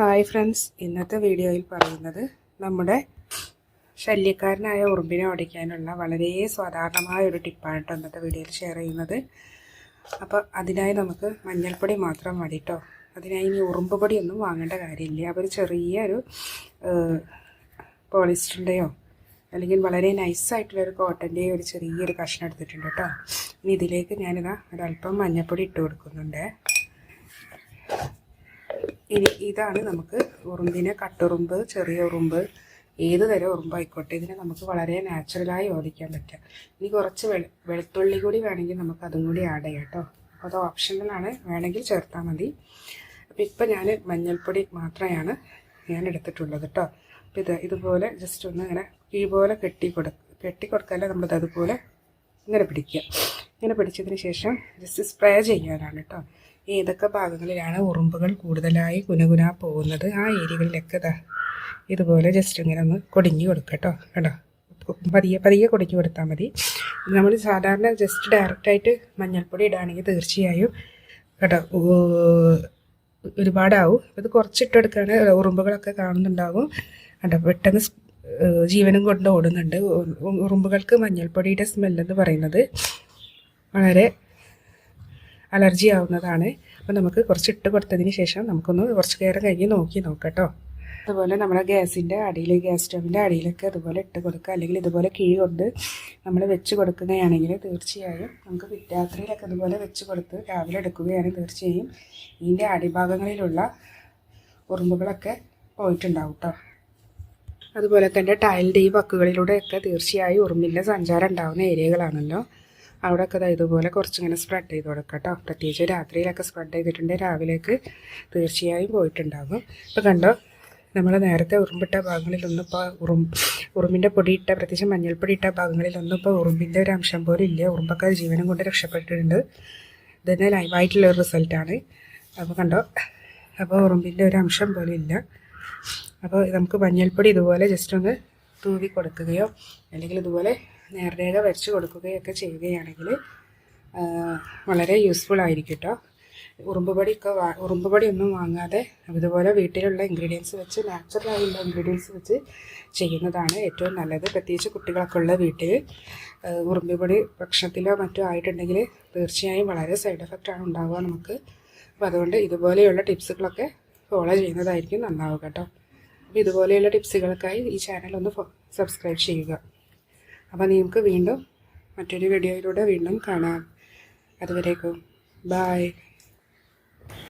Hi friends ഇന്നത്തെ വീഡിയോയിൽ പറയുന്നത് നമ്മുടെ ശല്യക്കാരനായ ഉറുമ്പിനെ ഓടിക്കാനുള്ള വളരെ സാധാരണമായ ഒരു ടിപ്പാണ് ഇന്നത്തെ വീഡിയോയിൽ ഷെയർ ചെയ്യുന്നത്. അപ്പോൾ അതിനായി നമുക്ക് മഞ്ഞൾപ്പൊടി മാത്രം മതി കേട്ടോ അതിനായി ഇനി ഉറുമ്പ് പൊടിയൊന്നും വാങ്ങേണ്ട കാര്യമില്ല. അപ്പോൾ ഒരു ചെറിയൊരു പോളിസ്റ്ററിന്റെയോ അല്ലെങ്കിൽ വളരെ നൈസായിട്ടുള്ള ഒരു കോട്ടന്റെയോ ഒരു ചെറിയൊരു കഷ്ണം എടുത്തിട്ടുണ്ട് കേട്ടോ ഇനി ഇതിലേക്ക് ഞാനിതാ ഒരല്പം മഞ്ഞൾപ്പൊടി ഇട്ട് കൊടുക്കുന്നുണ്ട്. ഇനി ഇതാണ് നമുക്ക് ഉറുമ്പിനെ കട്ടുറുമ്പ് ചെറിയ ഉറുമ്പ് ഏത് തരം ഉറുമ്പായിക്കോട്ടെ. ഇതിനെ നമുക്ക് വളരെ നാച്ചുറലായി ഓടിക്കാൻ പറ്റുക. ഇനി കുറച്ച് വെളു വെളുത്തുള്ളി കൂടി വേണമെങ്കിൽ നമുക്ക് അതും കൂടി ആഡ് ചെയ്യാം കേട്ടോ അത് ഓപ്ഷണലാണ് വേണമെങ്കിൽ ചേർത്താൽ മതി. അപ്പോൾ ഇപ്പം ഞാൻ മഞ്ഞൾപ്പൊടി മാത്രമാണ് ഞാൻ എടുത്തിട്ടുള്ളത് കേട്ടോ അപ്പോൾ ഇത് ഇതുപോലെ ജസ്റ്റ് ഒന്ന് ഇങ്ങനെ ഈ പോലെ കെട്ടി കൊടുക്കുക കെട്ടി കൊടുക്കാതെ നമ്മളത് അതുപോലെ ഇങ്ങനെ പിടിക്കുക. ഇങ്ങനെ പിടിച്ചതിന് ശേഷം ജസ്റ്റ് സ്പ്രേ ചെയ്യാനാണ് കേട്ടോ ഏതൊക്കെ ഭാഗങ്ങളിലാണ് ഉറുമ്പുകൾ കൂടുതലായി കുനകുന പോകുന്നത്. ആ ഏരിയകളിലൊക്കെ ഇതുപോലെ ജസ്റ്റ് ഇങ്ങനെ ഒന്ന് കൊടിഞ്ഞു കൊടുക്കുക കേട്ടോ കേട്ടോ പതിയെ പതിയെ കൊടിഞ്ഞു കൊടുത്താൽ മതി. നമ്മൾ സാധാരണ ജസ്റ്റ് ഡയറക്റ്റായിട്ട് മഞ്ഞൾപ്പൊടി ഇടുകയാണെങ്കിൽ തീർച്ചയായും കേട്ടോ ഒരുപാടാവും. ഇത് കുറച്ചിട്ടെടുക്കുകയാണ് ഉറുമ്പുകളൊക്കെ കാണുന്നുണ്ടാവും. കേട്ടോ പെട്ടെന്ന് ജീവനും കൊണ്ട് ഓടുന്നുണ്ട്. ഉറുമ്പുകൾക്ക് മഞ്ഞൾപ്പൊടിയുടെ സ്മെല്ലെന്ന് പറയുന്നത്. വളരെ അലർജി ആവുന്നതാണ് അപ്പോൾ നമുക്ക് കുറച്ച് ഇട്ട് കൊടുത്തതിന് ശേഷം നമുക്കൊന്ന് കുറച്ച് നേരം കഴിഞ്ഞ് നോക്കി നോക്കട്ടോ. അതുപോലെ നമ്മുടെ ഗ്യാസിന്റെ അടിയിൽ ഗ്യാസ് സ്റ്റവിന്റെ അടിയിലൊക്കെ അതുപോലെ ഇട്ട് കൊടുക്കുക. അല്ലെങ്കിൽ ഇതുപോലെ കിഴി കൊണ്ട് നമ്മൾ വെച്ച് കൊടുക്കുകയാണെങ്കിൽ തീർച്ചയായും നമുക്ക് പിറ്റാത്രയിലൊക്കെ അതുപോലെ വെച്ച് കൊടുത്ത് രാവിലെ എടുക്കുകയാണെങ്കിൽ തീർച്ചയായും ഇതിന്റെ അടിഭാഗങ്ങളിലുള്ള ഉറുമ്പുകളൊക്കെ പോയിട്ടുണ്ടാവും കേട്ടോ അതുപോലെ തന്നെ ടൈലിന്റെ ഈ വക്കുകളിലൂടെയൊക്കെ തീർച്ചയായും ഉറുമ്പിന്റെ സഞ്ചാരം ഉണ്ടാകുന്ന ഏരിയകളാണല്ലോ അവിടെയൊക്കെ ഇതാ ഇതുപോലെ കുറച്ചിങ്ങനെ സ്പ്രെഡ് ചെയ്ത് കൊടുക്കുക കേട്ടോ പ്രത്യേകിച്ച് രാത്രിയിലൊക്കെ സ്പ്രെഡ് ചെയ്തിട്ടുണ്ട്. രാവിലേക്ക് തീർച്ചയായും പോയിട്ടുണ്ടാകും. ഇപ്പോൾ കണ്ടോ? നമ്മൾ നേരത്തെ ഉറുമ്പിട്ട ഭാഗങ്ങളിലൊന്നും ഇപ്പോൾ ഉറും ഉറുമ്പിന്റെ പൊടിയിട്ട പ്രത്യേകിച്ച് മഞ്ഞൾപ്പൊടി ഇട്ട ഭാഗങ്ങളിലൊന്നും ഇപ്പോൾ ഉറുമ്പിന്റെ ഒരു അംശം പോലും ഇല്ല. ഉറുമ്പൊക്കെ ജീവനം കൊണ്ട് രക്ഷപ്പെട്ടിട്ടുണ്ട്. ഇതന്നെ ലൈവായിട്ടുള്ള ഒരു റിസൾട്ടാണ് അപ്പോൾ കണ്ടോ? അപ്പോൾ ഉറുമ്പിന്റെ ഒരു അംശം പോലും ഇല്ല. അപ്പോൾ നമുക്ക് മഞ്ഞൾപ്പൊടി ഇതുപോലെ ജസ്റ്റ് ഒന്ന് തൂവി കൊടുക്കുകയോ അല്ലെങ്കിൽ ഇതുപോലെ നേർരേഖ വരച്ച് കൊടുക്കുകയോ ഒക്കെ ചെയ്യുകയാണെങ്കിൽ വളരെ യൂസ്ഫുൾ ആയിരിക്കും കേട്ടോ ഉറുമ്പ് ഒക്കെ വാ ഒന്നും പൊടിയൊന്നും വാങ്ങാതെ ഇതുപോലെ വീട്ടിലുള്ള ഇൻഗ്രീഡിയൻസ് വെച്ച് നാച്ചുറലായുള്ള ഇൻഗ്രീഡിയൻസ് വെച്ച് ചെയ്യുന്നതാണ് ഏറ്റവും നല്ലത്. പ്രത്യേകിച്ച് കുട്ടികളൊക്കെ ഉള്ള വീട്ടിൽ ഉറുമ്പുപടി ഭക്ഷണത്തിലോ മറ്റോ ആയിട്ടുണ്ടെങ്കിൽ തീർച്ചയായും വളരെ സൈഡ് എഫക്റ്റാണ് ഉണ്ടാവുക നമുക്ക്. അപ്പോൾ അതുകൊണ്ട് ഇതുപോലെയുള്ള ടിപ്സുകളൊക്കെ ഫോളോ ചെയ്യുന്നതായിരിക്കും നന്നാവുക കേട്ടോ അപ്പോൾ ഇതുപോലെയുള്ള ടിപ്സുകൾക്കായി ഈ ചാനൽ ഒന്ന് സബ്സ്ക്രൈബ് ചെയ്യുക. അപ്പോൾ നിങ്ങൾക്ക് വീണ്ടും മറ്റൊരു വീഡിയോയിലൂടെ വീണ്ടും കാണാം. അതുവരേക്കും. ബായ്